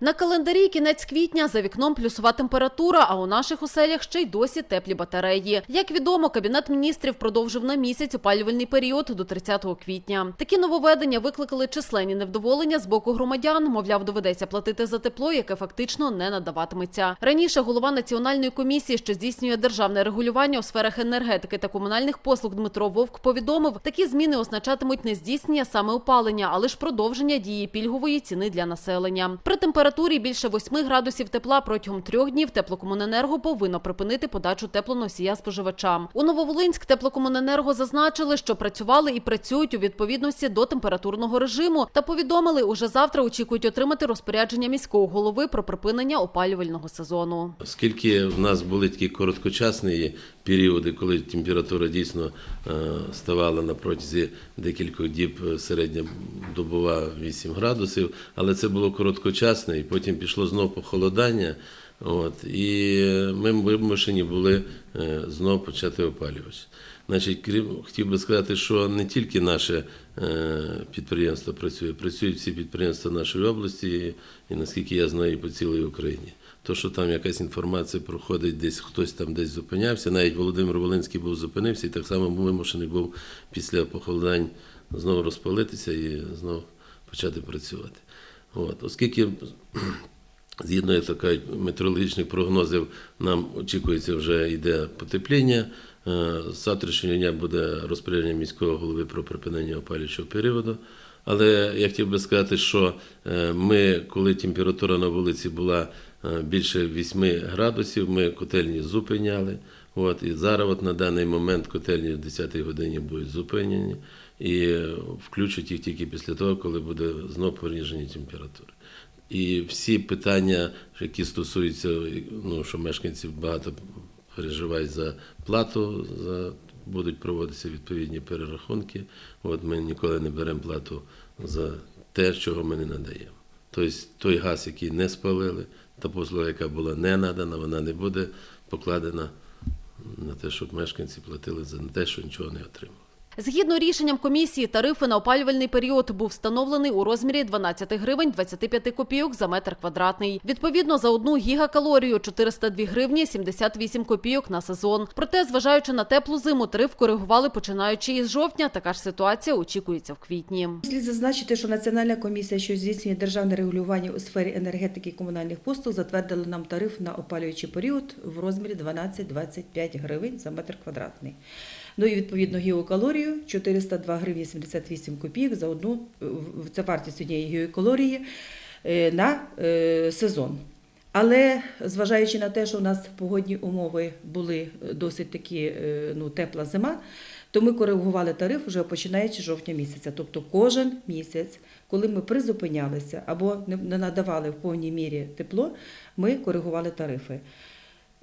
На календарі кінець квітня за вікном плюсова температура, а у наших оселях ще й досі теплі батареї. Як відомо, кабінет міністрів продовжив на місяць опалювальний період до 30 квітня. Такі нововведення викликали численні невдоволення з боку громадян. Мовляв, доведеться платити за тепло, яке фактично не надаватиметься. Раніше голова національної комісії, що здійснює державне регулювання у сферах енергетики та комунальних послуг Дмитро Вовк повідомив, такі зміни означатимуть не здійснення саме опалення, а лише продовження дії пільгової ціни для населення. При температурі більше 8 градусів тепла протягом трьох днів теплокомуненерго повинно припинити подачу теплоносія споживачам. У Нововолинськ теплокомуненерго зазначили, що працювали і працюють у відповідності до температурного режиму та повідомили, уже завтра очікують отримати розпорядження міського голови про припинення опалювального сезону. Оскільки в нас були такі короткочасні періоди, коли температура дійсно е, ставала на протязі декількох діб е, середня добова 8 градусів, але це було короткочасне, і потім пішло знову похолодання. От, і ми вимушені були е, знову почати опалювати. Значить, крім хотів би сказати, що не тільки наше е, підприємство працює, працюють всі підприємства нашої області, і наскільки я знаю, і по цілій Україні. То, що там якась інформація проходить, десь хтось там десь зупинявся, навіть Володимир Волинський був зупинився і так само вимушений був після похолодань знову розпалитися і знову почати працювати. От, оскільки Згідно як то кажуть, метеорологічних прогнозів, нам очікується вже йде потепління. Е, З завтрашнього дня буде розпорядження міського голови про припинення опалюючого періоду. Але я хотів би сказати, що е, ми, коли температура на вулиці була е, більше 8 градусів, ми котельні зупиняли. От, і зараз от на даний момент котельні в 10-й годині будуть зупинені і включать їх тільки після того, коли буде знов пониження температури. І всі питання, які стосуються, ну, що мешканці багато переживають за плату, за, будуть проводитися відповідні перерахунки. От ми ніколи не беремо плату за те, чого ми не надаємо. Тобто той газ, який не спалили, та послуга, яка була не надана, вона не буде покладена на те, щоб мешканці платили за те, що нічого не отримали. Згідно рішенням комісії, тарифи на опалювальний період був встановлений у розмірі 12 гривень 25 копійок за метр квадратний. Відповідно, за одну гігакалорію 402 гривні 78 копійок на сезон. Проте, зважаючи на теплу зиму, тариф коригували починаючи із жовтня. Така ж ситуація очікується в квітні. Слід зазначити, що Національна комісія, що здійснює державне регулювання у сфері енергетики і комунальних послуг, затвердила нам тариф на опалюючий період в розмірі 12-25 гривень за метр квадратний. Ну і відповідно геокалорію 402 гривні 78 копійок за одну це вартість однієї геокалорії е, на е, сезон. Але зважаючи на те, що у нас погодні умови були досить такі е, ну, тепла зима, то ми коригували тариф вже починаючи жовтня місяця. Тобто кожен місяць, коли ми призупинялися або не надавали в повній мірі тепло, ми коригували тарифи.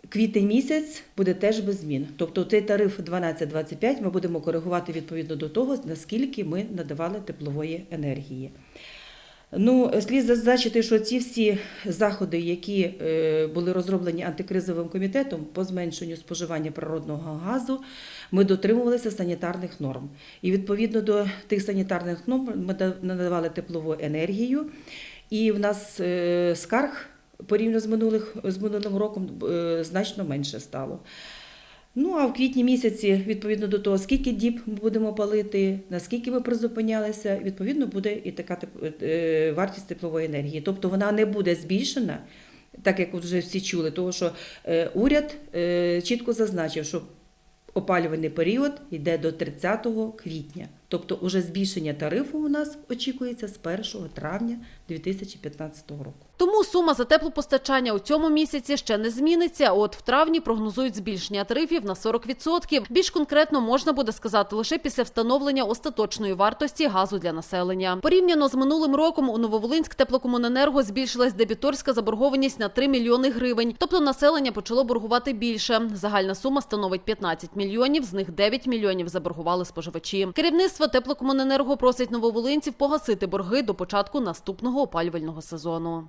Квітень місяць буде теж без змін. Тобто цей тариф 12-25 ми будемо коригувати відповідно до того, наскільки ми надавали теплової енергії. Ну, слід зазначити, що ці всі заходи, які е, були розроблені антикризовим комітетом по зменшенню споживання природного газу, ми дотримувалися санітарних норм. І відповідно до тих санітарних норм ми надавали теплову енергію. І в нас е, скарг порівняно з, минулих, з минулим роком е, значно менше стало. Ну а в квітні місяці, відповідно до того, скільки діб ми будемо палити, наскільки ми призупинялися, відповідно буде і така е, вартість теплової енергії. Тобто вона не буде збільшена, так як вже всі чули, тому що е, уряд чітко зазначив, що опалювальний період йде до 30 квітня. Тобто уже збільшення тарифу у нас очікується з 1 травня 2015 року. Тому сума за теплопостачання у цьому місяці ще не зміниться. От в травні прогнозують збільшення тарифів на 40%. Більш конкретно можна буде сказати лише після встановлення остаточної вартості газу для населення. Порівняно з минулим роком у Нововолинськ теплокомуненерго збільшилась дебіторська заборгованість на 3 мільйони гривень. Тобто населення почало боргувати більше. Загальна сума становить 15 мільйонів, з них 9 мільйонів заборгували споживачі. Керівництво теплокомуненерго просить нововолинців погасити борги до початку наступного опалювального сезону.